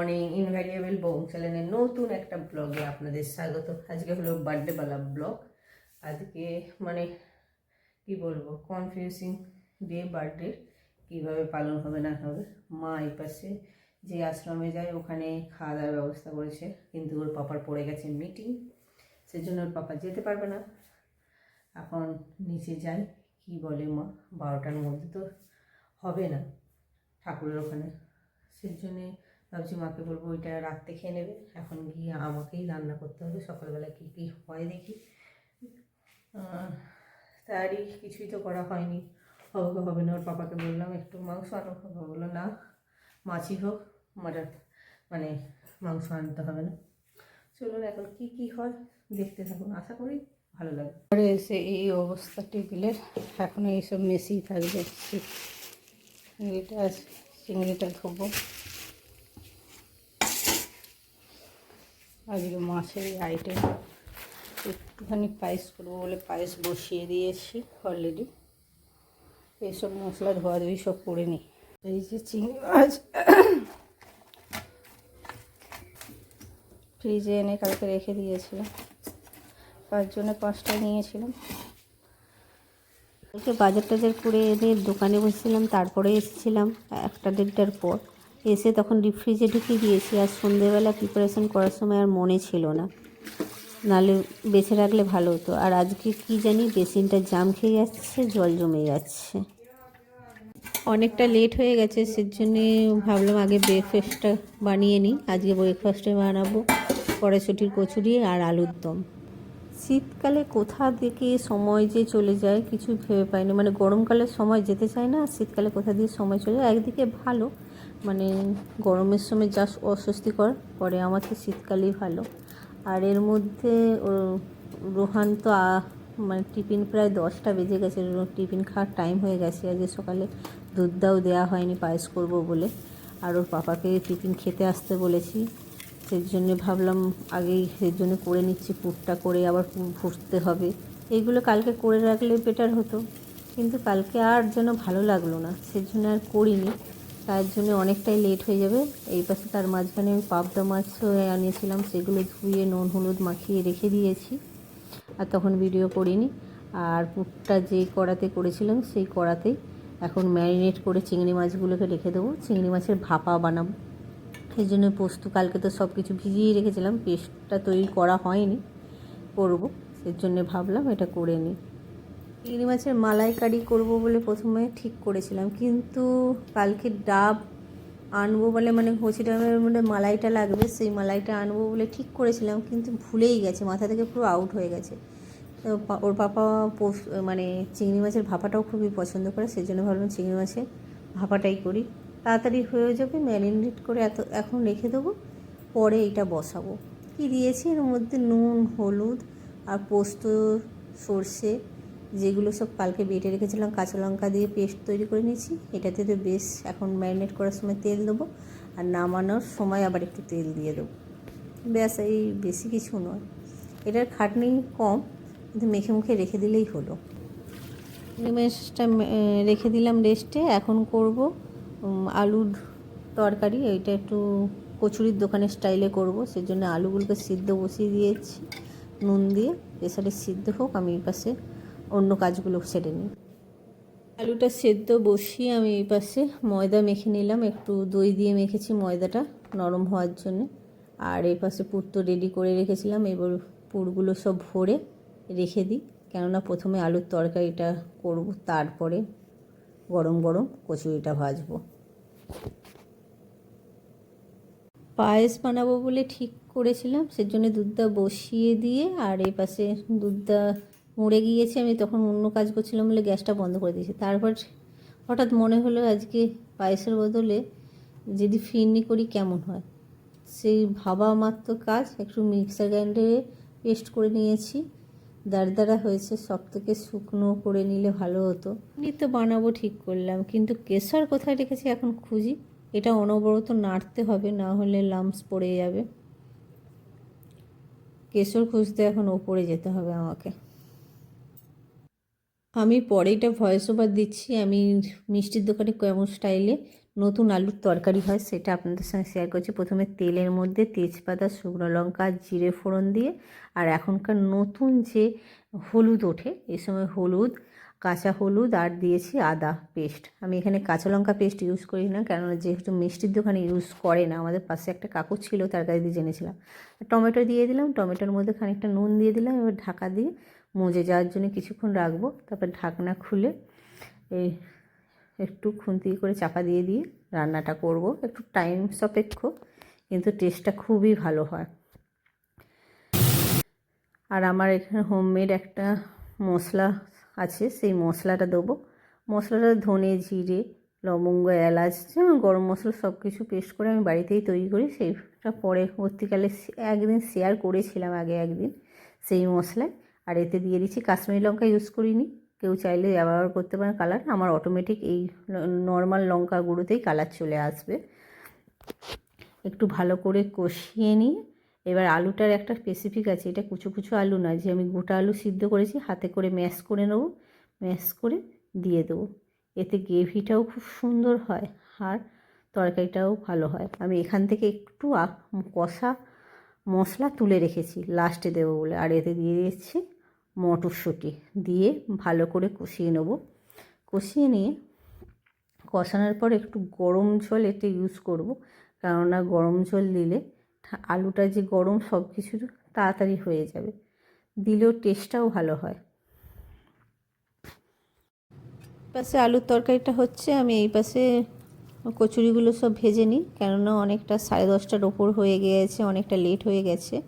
Morning invariable বং চ্যানেলের নতুন একটা ব্লগে আপনাদের স্বাগত। আজকে হলো বার্থডেওয়ালা ব্লগ আজকে মানে কি বলব কনফিউজিং ডে বার্থডে কীভাবে পালন হবে না হবে, মা এই পাশে যে আশ্রমে যায়, ওখানে খাওয়া দাওয়ার ব্যবস্থা করেছে। কিন্তু ওর পাপার পড়ে গেছে মিটিং সেজন্য ওর পাপা যেতে পারবে না। এখন নিচে যাই, কি বলে মা? বারোটার মধ্যে তো হবে না ঠাকুরের ওখানে। সেই জন্যে ভাবছি মাকে বলব ওইটা রাত্রে খেয়ে নেবে। এখন গিয়ে আমাকেই রান্না করতে হবে। সকালবেলা কী কী হয় দেখি। তারই কিছুই তো করা হয়নি। হবে হবে না। ওর পাপাকে বললাম একটু মাংস আনো। বাবা বলল, না, মাছই হোক। মাটন মানে মাংস আনতে হবে না। চলুন এখন কি কি হয় দেখতে থাকুন। আশা করি ভালো লাগবে। পরে এসে এই অবস্থা টেবিলের। এখন এইসব মেসেই থাকবে। চিংড়িটা চিংড়িটা ধোবো আজকে মাছের আইটেম একটুখানি পায়েস করব বলে পায়েস বসিয়ে দিয়েছি অলরেডি এইসব মশলা ধোয়া ধুই সব করে নিই এই যে চিংড়ি মাছ। ফ্রিজে এনে কালকে রেখে দিয়েছিলাম। পাঁচজনে পাঁচটা নিয়েছিলাম। কালকে বাজার টাজার করে এনে দোকানে বসেছিলাম, তারপরে এসেছিলাম একটা দেড়টার পর। এসে তখন ডিপ ফ্রিজে ঢুকিয়ে দিয়েছি। আর সন্ধেবেলা প্রিপারেশন করার সময় আর মনে ছিল না। নালে বেছে রাখলে ভালো হতো। আর আজকে কি জানি, বেসিনটা জাম খেয়ে যাচ্ছে জল জমে যাচ্ছে। অনেকটা লেট হয়ে গেছে, সেজন্যে ভাবলাম আগে ব্রেকফাস্টটা বানিয়ে নিই। আজকে ব্রেকফাস্টে বানাবো, কড়াইশুটির কচুরি আর আলুর দম। শীতকালে কোথা থেকে সময় যে চলে যায় কিছু ভেবে পাই না মানে গরমকালের সময় যেতে চায় না আর শীতকালে কোথা দিয়ে সময় চলে যায়, একদিকে ভালো মানে গরমের সময় যা অস্বস্তিকর, পরে আমার তো শীতকালেই ভালো। আর এর মধ্যে রোহান তো মানে টিফিন প্রায় দশটা বেজে গেছে। টিফিন খাওয়ার টাইম হয়ে গেছে। আজকে সকালে দুধ দাও দেওয়া হয়নি, পায়েস করব বলে। আর ওর পাপাকে টিফিন খেতে আসতে বলেছি। সেই জন্যে ভাবলাম আগেই সেই জন্য করে নিচ্ছি, পুরটা করে আবার ভুটতে হবে। এইগুলো কালকে করে রাখলে বেটার হতো। কিন্তু কালকে আর যেন ভালো লাগল না। সেই জন্য আর করিনি। তার জন্য অনেকটাই লেট হয়ে যাবে। এই পাশে তার মাঝখানে আমি পাবদা মাছ আনিয়েছিলাম, সেগুলো ধুয়ে নুন, হলুদ মাখিয়ে রেখে দিয়েছি আর তখন ভিডিও করিনি। আর পুরটা যে কড়াতে করেছিলাম, সেই কড়াতেই এখন ম্যারিনেট করে চিংড়ি মাছগুলোকে রেখে দেবো। চিংড়ি মাছের ভাপা বানাবো। সেই জন্য পোস্ত কালকে তো সব কিছু ভিজিয়ে রেখেছিলাম, পেস্টটা তৈরি করা হয়নি, করব। জন্যে ভাবলাম এটা করে নিই। চিংড়ি মাছের মালাইকারি করব বলে প্রথমে ঠিক করেছিলাম। কিন্তু কালকে ডাব আনব বলে মানে কচি ডাবের মধ্যে মালাইটা লাগবে, সেই মালাইটা আনব বলে ঠিক করেছিলাম, কিন্তু ভুলেই গেছে, মাথা থেকে পুরো আউট হয়ে গেছে। তো ওর পাপা মানে চিংড়ি মাছের ভাপাটাও খুবই পছন্দ করে সেই জন্য ভাবলাম চিংড়ি মাছের ভাপাটাই করি। তাড়াতাড়ি হয়ে যাবে, ম্যারিনেট করে এত, এখন রেখে দেবো, পরে এটা বসাবো। কি দিয়েছি? এর মধ্যে নুন, হলুদ আর পোস্ত, সর্ষে যেগুলো সব কালকে বেটে রেখেছিলাম, কাঁচা লঙ্কা দিয়ে পেস্ট তৈরি করে নিয়েছি। এটাতে তো বেশ এখন ম্যারিনেট করার সময় তেল দেবো, আর নামানোর সময় আবার একটু তেল দিয়ে দেবো। ব্যাস, এই বেশি কিছু নয়। এটার খাটনি কম, কিন্তু মেখে মুখে রেখে দিলেই হলো। নিমেষটা রেখে দিলাম রেস্টে। এখন করব আলুর তরকারি। এইটা একটু কচুরির দোকানের স্টাইলে করব, সেজন্য আলুগুলোকে সিদ্ধ বসিয়ে দিয়েছি, নুন দিয়ে। প্রেসারে সিদ্ধ হোক, আমি এই পাশে অন্য কাজগুলো সেরে নিই। আলুটা সেদ্ধ বসিয়ে আমি এই পাশে ময়দা মেখে নিলাম। একটু দই দিয়ে মেখেছি ময়দাটা নরম হওয়ার জন্য। আর এই পাশে পুর তো রেডি করে রেখেছিলাম। এবার পুরগুলো সব ভরে রেখে দিই। কেননা প্রথমে আলুর তরকারিটা করব তারপরে গরম গরম কচুরিটা ভাজবো। পায়েস বানাবো বলে ঠিক করেছিলাম। সেজন্য দুধটা বসিয়ে দিয়ে আর এই পাশে দুধটা মুড়ে গিয়েছে, আমি তখন অন্য কাজ করছিলাম বলে গ্যাসটা বন্ধ করে দিয়েছি। তারপর হঠাৎ মনে হলো আজকে পায়েসের বদলে যদি ফিরনি করি কেমন হয়? সেই ভাবা মাত্র কাজ একটু মিক্সার গ্রাইন্ডারে পেস্ট করে নিয়েছি। দারদারা হয়েছে, সব থেকে শুকনো করে নিলে ভালো হতো। তো বানাবো ঠিক করলাম, কিন্তু কেশর কোথায় রেখেছি এখন খুঁজি? এটা অনবরত নাড়তে হবে, না হলে লামস পড়ে যাবে। কেশর খুঁজতে এখন ওপরে যেতে হবে আমাকে। আমি পরে এটা ভয়েস ওভার দিচ্ছি। আমি মিষ্টির দোকানে কেমন স্টাইলে নতুন আলুর তরকারি হয় সেটা আপনাদের সঙ্গে শেয়ার করছি। প্রথমে তেলের মধ্যে তেজপাতা, শুকনো লঙ্কা, জিরে ফোড়ন দিয়ে আর এখনকার নতুন যে হলুদ ওঠে এই সময় হলুদ, কাঁচা হলুদ আর দিয়েছি আদা পেস্ট আমি এখানে কাঁচা লঙ্কা পেস্ট ইউজ করি না, কেননা যেহেতু মিষ্টির দোকানে ইউজ করে না, আমাদের পাশে একটা কাকু ছিল, তার কাছে দিয়ে জেনেছিলাম। টমেটো দিয়ে দিলাম, টমেটোর মধ্যে খানিকটা নুন দিয়ে দিলাম, এবার ঢাকা দিয়ে মজে যাওয়ার জন্য কিছুক্ষণ রাখব। তারপর ঢাকনা খুলে এই একটু খুন্তি করে চাপা দিয়ে দিয়ে রান্নাটা করব। একটু টাইম সাপেক্ষ, কিন্তু টেস্টটা খুবই ভালো হয়। আর আমার এখানে হোমমেড একটা মশলা আছে, সেই মশলাটা দেবো। মশলাটা ধনে, জিরে, লবঙ্গ, এলাচ, যেমন গরম মশলা সব কিছু পেস্ট করে আমি বাড়িতেই তৈরি করি, সেইটা পরবর্তীকালে একদিন শেয়ার করেছিলাম আগে একদিন সেই মশলায়। আর এতে দিয়ে দিচ্ছি কাশ্মীরি লঙ্কা ইউজ করিনি। কেউ চাইলে ব্যবহার করতে পারেন কালার আমার অটোমেটিক এই নর্মাল লঙ্কা গুঁড়োতেই কালার চলে আসবে। একটু ভালো করে কষিয়ে নিয়ে এবার আলুটার একটা স্পেসিফিক আছে, এটা কুচো কুচো আলু না যে আমি গোটা আলু সিদ্ধ করেছি, হাতে করে ম্যাশ করে নেব। ম্যাশ করে দিয়ে দেবো। এতে গ্রেভিটাও খুব সুন্দর হয় আর তরকারিটাও ভালো হয়। আমি এখান থেকে একটু কষা মশলা তুলে রেখেছি লাস্টে দেবো বলে। আর এতে দিয়ে দিচ্ছি মটরশুঁটি দিয়ে ভালো করে কষিয়ে নেব। কষিয়ে নিয়ে কষানোর পর একটু গরম জল এতে ইউজ করব। কেননা গরম জল দিলে আলুটা যে গরম সব কিছু তাড়াতাড়ি হয়ে যাবে। দিলেও টেস্টটাও ভালো হয়। পাশে আলুর তরকারিটা হচ্ছে, আমি এই পাশে কচুরিগুলো সব ভেজে নিই। কেননা অনেকটা সাড়ে দশটার ওপর হয়ে গিয়েছে, অনেকটা লেট হয়ে গেছে।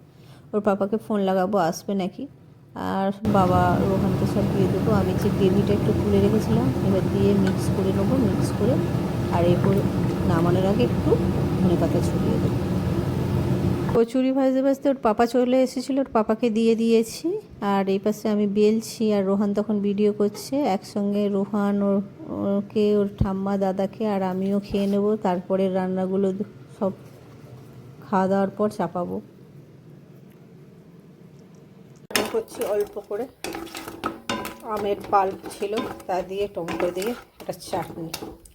ওর পাপাকে ফোন লাগাবো, আসবে নাকি? আর বাবা রোহানকে সব দিয়ে দেবো। আমি যে গ্রেভিটা একটু খুলে রেখেছিলাম, এবার দিয়ে মিক্স করে নেব মিক্স করে আর এরপর নামানোর আগে একটু ধনে পাতা ছড়িয়ে দেবো। কচুরি ভাজতে ভাজতে ওর পাপা চলে এসেছিল, ওর পাপাকে দিয়ে দিয়েছি। আর এই পাশে আমি বেলছি আর রোহান তখন ভিডিও করছে। একসঙ্গে রোহান ওর, ওকে, ওর ঠাম্মা, দাদাকে আর আমিও খেয়ে নেব। তারপরে রান্নাগুলো সব খাওয়া দাওয়ার পর চাপাবো। করছি অল্প করে। আমের পাল্প ছিল, তা দিয়ে টমেটো দিয়ে একটা চাটনি,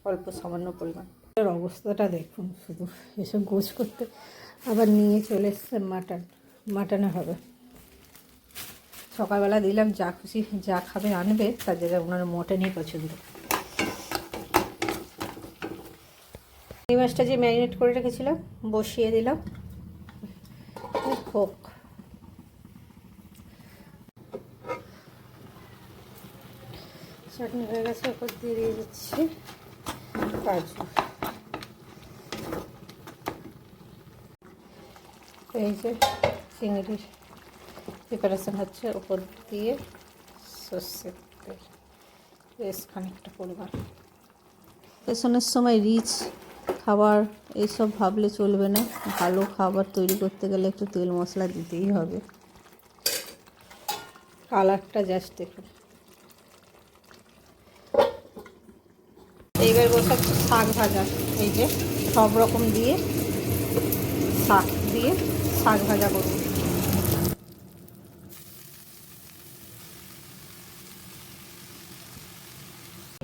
অল্প সামান্য পরিমাণ। এর অবস্থাটা দেখুন শুধু, এসব গোছ করতে। আবার নিয়ে চলে এসছে মাটন, মাটনে হবে। সকালবেলা দিলাম, যা খুশি যা খাবে আনবে, তার জায়গায় ওনার মটনই পছন্দ। এই মাছটা যে ম্যারিনেট করে রেখেছিলাম, বসিয়ে দিলাম। হোক চাটনি হয়ে গেছে ওপর দিয়ে দিয়ে দিচ্ছি। কাজু। এই যে চিংড়ির প্রিপারেশন হচ্ছে ওপর দিয়ে সর্ষের তেল। বেশ খানিকটা পরিমাণ। পেছনের সময় রিচ খাবার এইসব ভাবলে চলবে না। ভালো খাবার তৈরি করতে গেলে একটু তেল মশলা দিতেই হবে। কালারটা জাস্ট দেখুন। এইবার বসাচ্ছি শাক ভাজা। এই যে সব রকম দিয়ে শাক দিয়ে শাক ভাজা করব।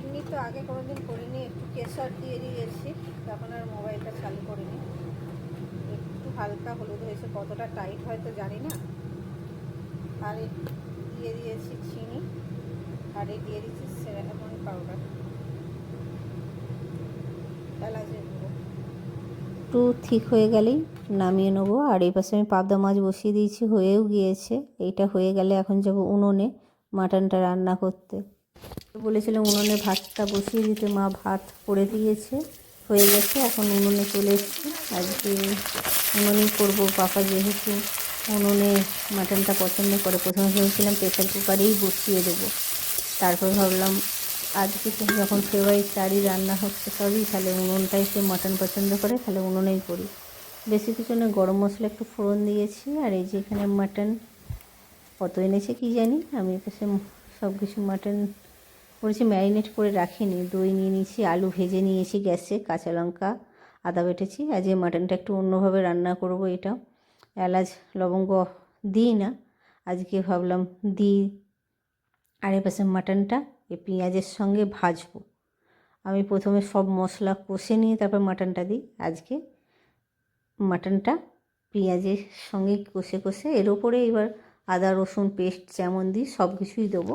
এমনি তো আগে কোনোদিন করিনি, একটু কেশর দিয়ে দিয়েছি তখন আর মোবাইলটা চালু করিনি। একটু হালকা হলুদ হয়েছে, কতটা টাইট হয়তো জানি না। আর দিয়ে দিয়েছি চিনি, আর দিয়ে দিচ্ছি সেরামন পাউডার একটু ঠিক হয়ে গেলেই নামিয়ে নেব। আর এই পাশে আমি পাবদা মাছ বসিয়ে দিয়েছি, হয়েও গিয়েছে। এইটা হয়ে গেলে এখন যাব উনুনে মাটনটা রান্না করতে। বলেছিলাম উনুনে ভাতটা বসিয়ে দিতে, মা ভাত করে দিয়েছে, হয়ে গেছে। এখন উনুনে চলে এসেছি। আজকে উনুনেই করব। পাপা যেহেতু উনুনে মাটনটা পছন্দ করে, প্রথমে ভেবেছিলাম প্রেশার কুকারেই বসিয়ে দেবো। তারপর ভাবলাম আজকে তো যখন ফেব্রুয়ারি চারই রান্না হচ্ছে সবই, তাহলে উনুনটাই সে মাটন পছন্দ করে, তাহলে উনুনেই করি। বেশি কিছু না গরম মশলা একটু ফোড়ন দিয়েছি, আর এই যে এখানে মাটন কত এনেছে কি জানি, আমি পাশে সব কিছু মাটন করেছি ম্যারিনেট করে রাখিনি, দই নিয়ে নিয়েছি, আলু ভেজে নিয়েছি গ্যাসে, কাঁচা লঙ্কা, আদা বেটেছি আজ এই মাটনটা একটু অন্যভাবে রান্না করব এটা, এলাচ, লবঙ্গ দিই না, আজকে ভাবলাম দিই, আর এ পাশে মাটনটা এই পেঁয়াজের সঙ্গে ভাজবো। আমি প্রথমে সব মশলা কষে নিয়ে তারপর মাটনটা দিই। আজকে মাটনটা পেঁয়াজের সঙ্গে কষে কষে এর ওপরে এবার আদা, রসুন পেস্ট যেমন দিই সব কিছুই দেবো।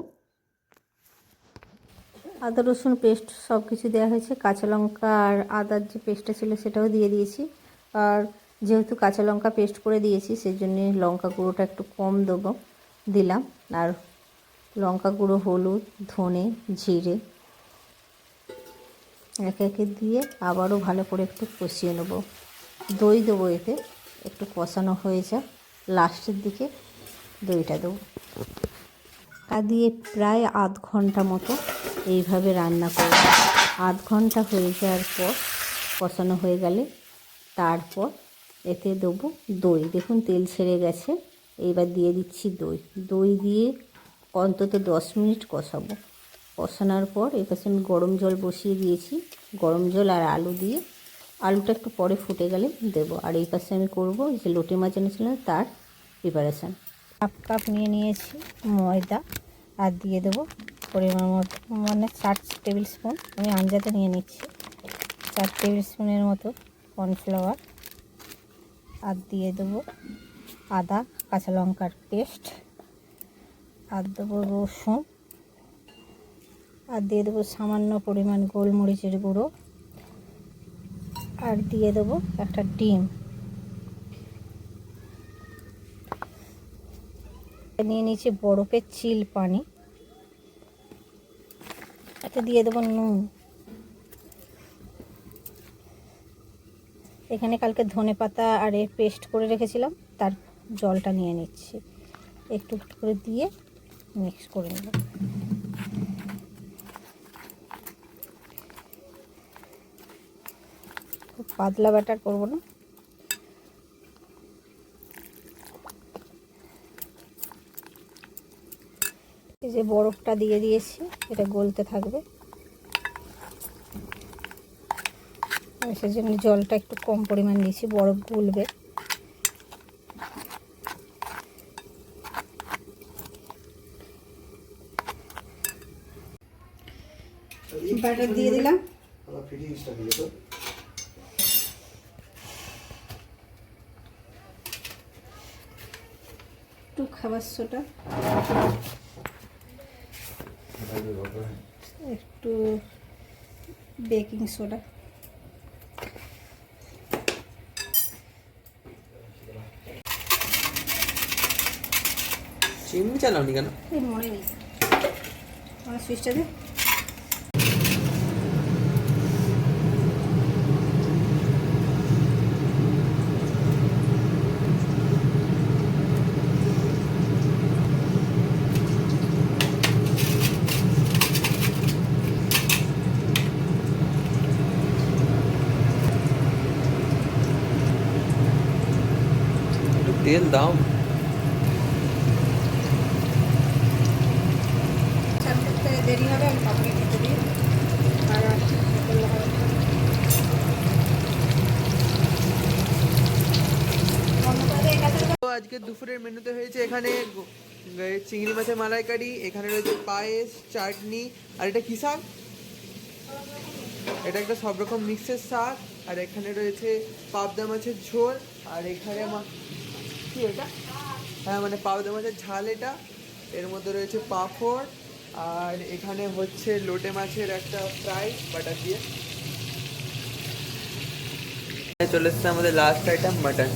আদা, রসুন পেস্ট সব কিছু দেওয়া হয়েছে। কাঁচা লঙ্কা আর আদার যে পেস্টটা ছিল সেটাও দিয়ে দিয়েছি। আর যেহেতু কাঁচা লঙ্কা পেস্ট করে দিয়েছি সেই জন্যে লঙ্কা গুঁড়োটা একটু কম দেবো, দিলাম। আর লঙ্কা গুঁড়ো, হলুদ, ধনে, জিরে একে একে দিয়ে আবারও ভালো করে একটু কষিয়ে নেব। দই দেবো এতে, একটু কষানো হয়ে যাক। লাস্টের দিকে দইটা দেবো। তা দিয়ে প্রায় আধ ঘণ্টা মতো এইভাবে রান্না করব। আধ ঘণ্টা হয়ে যাওয়ার পর কষানো হয়ে গেলে তারপর এতে দেবো দই। দেখুন তেল ছেড়ে গেছে, এইবার দিয়ে দিচ্ছি দই। দই দিয়ে অন্তত দশ মিনিট কষাবো। কষানোর পর এপাশে আমি গরম জল বসিয়ে দিয়েছি। গরম জল আর আলু দিয়ে। আলুটা একটু পরে ফুটে গেলে দেবো। আর এই পাশে আমি করব যে লোটে মাছ এনেছিলাম তার প্রিপারেশান হাফ কাপ নিয়ে নিয়েছি ময়দা আর দিয়ে দেবো পরিমাণ মতো। মানে চার টেবিল স্পুন। আমি আঞ্জাতে নিয়ে নিচ্ছি। চার টেবিল স্পুনের মতো কর্নফ্লাওয়ার। আর দিয়ে দেবো আদা, কাঁচা লঙ্কার পেস্ট। আর দেবো রসুন। আর দিয়ে দেবো সামান্য পরিমাণ গোলমরিচের গুঁড়ো। আর দিয়ে দেবো একটা ডিম। নিয়ে নিয়েছি বরফের চিল পানি। এতে দিয়ে দেবো নুন। এখানে কালকে ধনে পাতা আর এর পেস্ট করে রেখেছিলাম, তার জলটা নিয়ে নিচ্ছি। একটু একটু করে দিয়ে মিক্স করে নেব। খুব পাতলা ব্যাটার করব না। এই যে বরফটা দিয়ে দিয়েছি, এটা গলতে থাকবে। সেজন্য জলটা একটু কম পরিমাণ দিয়েছি, বরফ গলবে। ব্যাটার দিয়ে দিলাম। একটু খাবার সোটা। একটু বেকিং সোডা চিমনি চালাওনি কেন? এই মনে নেই। আমার সুইচটা দে একটু তেল দাও চারটে দেরি হবে আমি কাপড়ে খেতে দিই আর আর করলে হবে না। অন্যটাতে এই কাছে তো আজকে দুপুরের মেনুতে হয়েছে এখানে চিংড়ি মাছের মালাইকারি, এখানে রয়েছে পায়েস, চাটনি, আর এটা কি শাক? এটা একটা সব রকম মিক্সের শাক, আর এখানে রয়েছে পাবদা মাছের ঝোল, আর এখানে কি এটা? হ্যাঁ মানে পাবদা মাছের ঝাল এটা। এর মধ্যে রয়েছে পাঁপড়, আর এখানে হচ্ছে লোটে মাছের একটা ফ্রাই বাটার দিয়ে। চলে এসছে আমাদের লাস্ট আইটেম মাটন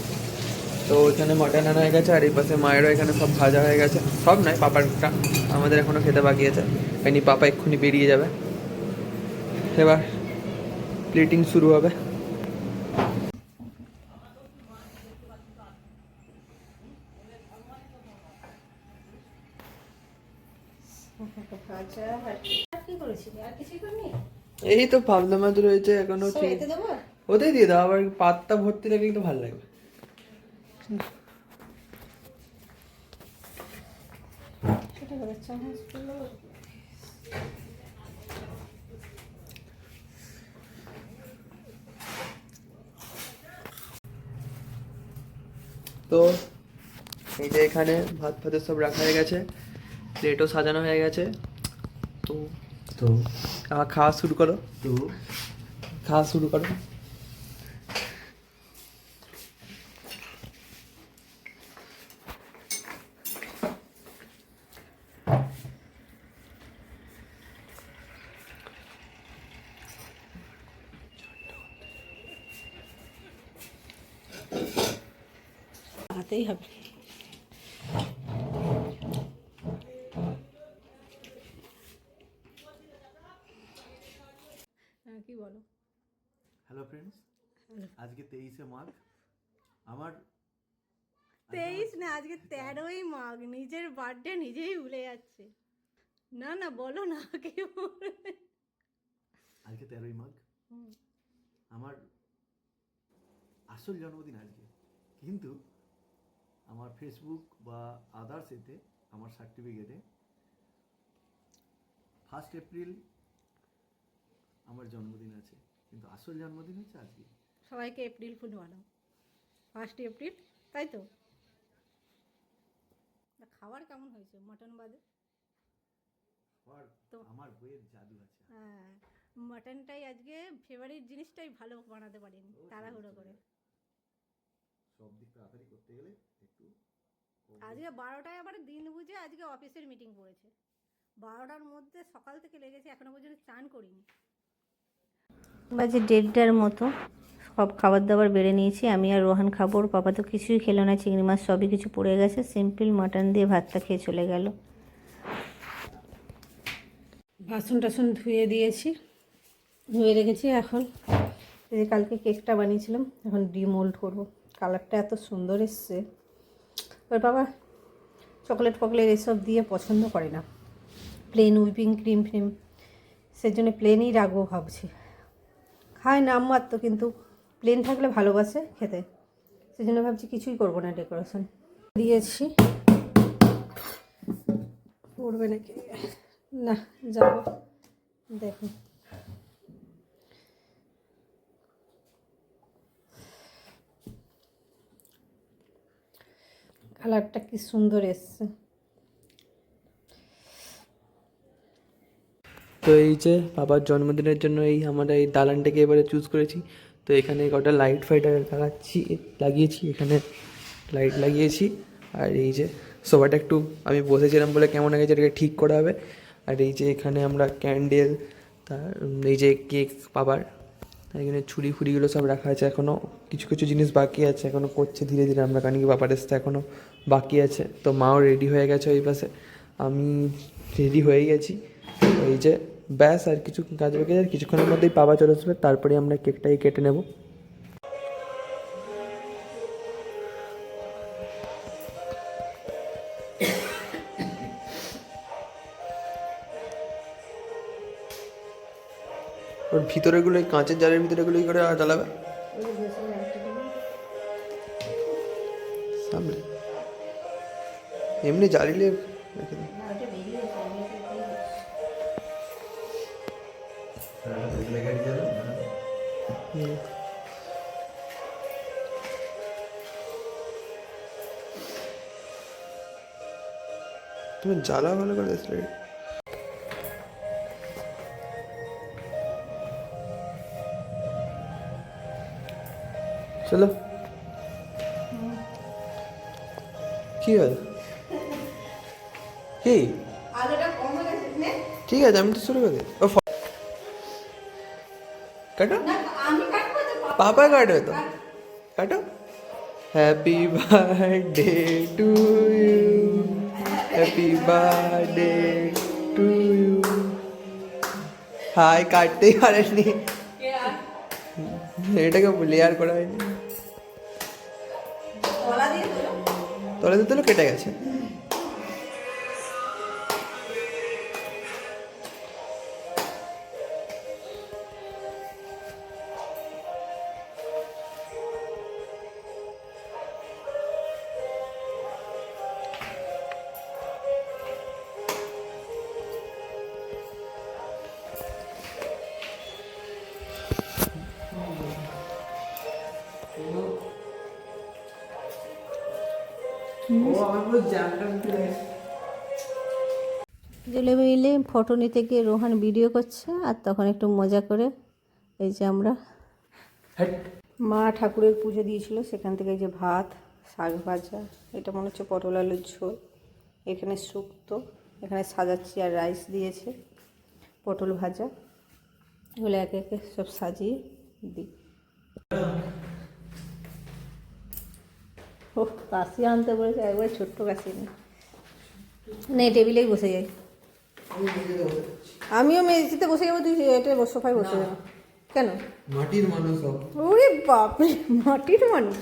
তো এখানে মাটন আনা হয়ে গেছে, আর এই পাশে মায়েরও এখানে সব ভাজা হয়ে গেছে। সব নয় পাপারটা আমাদের এখনও খেতে বাকি আছে। এমনি পাপা এক্ষুনি বেরিয়ে যাবে। এবার প্লেটিং শুরু হবে ভাজা আর আর কি করেছিলি আর কিছুই করিনি এই তো পাবদা মাছ রয়েছে এখনও ওতেই দিয়ে দাও আবার পাতটা ভর্তি থাকলে তো ভালো লাগবে। তো এই যে এখানে ভাত ফাতের সব রাখা হয়ে গেছে প্লেটও সাজানো হয়ে গেছে। তো তো খাওয়া শুরু করো। তো খাওয়া শুরু করো হাতেই হবে হ্যাঁ কি বলো হ্যালো ফ্রেন্ডস আজকে তেইশে মাঘ আমার তেইশ না আজকে তেরোই মাঘ নিজের বার্থডে নিজেই ভুলে যাচ্ছে। না না বলো না কি বলবে? আজকে তেরোই মাঘ আমার আসল জন্মদিন আজকে। কিন্তু আমার ফেসবুক বা আদার্স এতে আমার সার্টিফিকেটে ফার্স্ট এপ্রিল আমার জন্মদিন আছে। কিন্তু আসল জন্মদিন হচ্ছে আজকে। সবাইকে এপ্রিল ফুল বানাও। ফার্স্ট এপ্রিল তাই তো? খাবার কেমন হয়েছে? মটন বাদে? তো- আমার বইয়ের জাদু আছে। হ্যাঁ মটনটাই আজকে ফেভারিট জিনিসটাই ভালো বানাতে পারিনি তাড়াহুড়ো করে। সব দিক তাড়াতাড়ি করতে গেলে একটু আজকে বারোটায় আবার দিন বুঝে আজকে অফিসের মিটিং পড়েছে। বারোটার মধ্যে সকাল থেকে লেগেছে এখনও পর্যন্ত চান করিনি। বাজে দেড়টার মতো সব খাবার দাবার বেড়ে নিয়েছি। আমি আর রোহান খাব পাপা তো কিছুই খেলো না, চিংড়ি মাছ সবই কিছু পড়ে গেছে। সিম্পল মাটন দিয়ে ভাতটা খেয়ে চলে গেল। বাসন টাসন ধুয়ে দিয়েছি, ধুয়ে রেখেছি এখন। এই যে কালকে কেকটা বানিয়েছিলাম, এখন ডিমোল্ড করব। কালারটা এত সুন্দর এসছে। ওর বাবা চকলেট ফকলেট এসব দিয়ে পছন্দ করে না। প্লেন উইপিং ক্রিম ফ্রিম, সেজন্য প্লেনই রাখব ভাবছি। খায় নাম মাত্র কিন্তু প্লেন থাকলে ভালোবাসে খেতে। সেই জন্য ভাবছি কিছুই করব না ডেকোরেশন দিয়েছি। পড়বে নাকি? না, যাব। দেখুন। কালারটা কি সুন্দর এসছে। তো এই যে বাবার জন্মদিনের জন্য এই আমরা এই দালানটাকে এবারে চুজ করেছি। তো এখানে কটা লাইট ফাইট লাগাচ্ছি, লাগিয়েছি, এখানে লাইট লাগিয়েছি। আর এই যে সোফাটা একটু আমি বসেছিলাম বলে কেমন গেছে এটাকে ঠিক করা হবে। আর এই যে এখানে আমরা ক্যান্ডেল তার এই যে কেক বাবার, এখানে ছুরি ফুরিগুলো সব রাখা আছে এখনও কিছু কিছু জিনিস বাকি আছে এখনও করছে ধীরে ধীরে আমরা, কারণ কি বাবার আসতে এখনও বাকি আছে। তো মাও রেডি হয়ে গেছে ওই পাশে। আমি রেডি হয়ে গেছি। ওই যে ব্যাস, আর কিছু কাজ বাকি আর কিছুক্ষণের মধ্যেই বাবা চলে আসবে তারপরে আমরা কেকটাই কেটে নেব। ওর ভিতরেগুলো কাঁচের জারের ভিতরেগুলো করে জ্বালাবে? সামনে। এমনি জ্বালিলে হুম। তুমি জ্বালা ভালো করে দিয়েছিলে চলো কি হল কি ঠিক আছে আমি তো শুরু করে দিই। ও পাপা কাটবে তো কাটো happy birthday to you happy birthday to you high কাটতেই পারেনি এটাকে লেয়ার করা হয়নি তলে দিতে কেটে গেছে ফটো নিতে গিয়ে রোহান ভিডিও করছে আর তখন একটু মজা করে এই যে আমরা মা ঠাকুরের পুজো দিয়েছিল সেখান থেকে এই যে ভাত শাক ভাজা এটা মনে হচ্ছে পটল আলুর ঝোল। এখানে শুক্তো এখানে সাজাচ্ছি আর রাইস দিয়েছে পটল ভাজা। এগুলো একে একে সব সাজিয়ে দিই। ও কাশি আনতে বলেছে একবার ছোট্ট কাশি নেই। নেই টেবিলেই বসে যাই। আমিও মেঝেতে বসে যাব তুই এটা সোফায় বসে যাব। কেন? মাটির মানুষ ওরে বাপ মাটির মানুষ?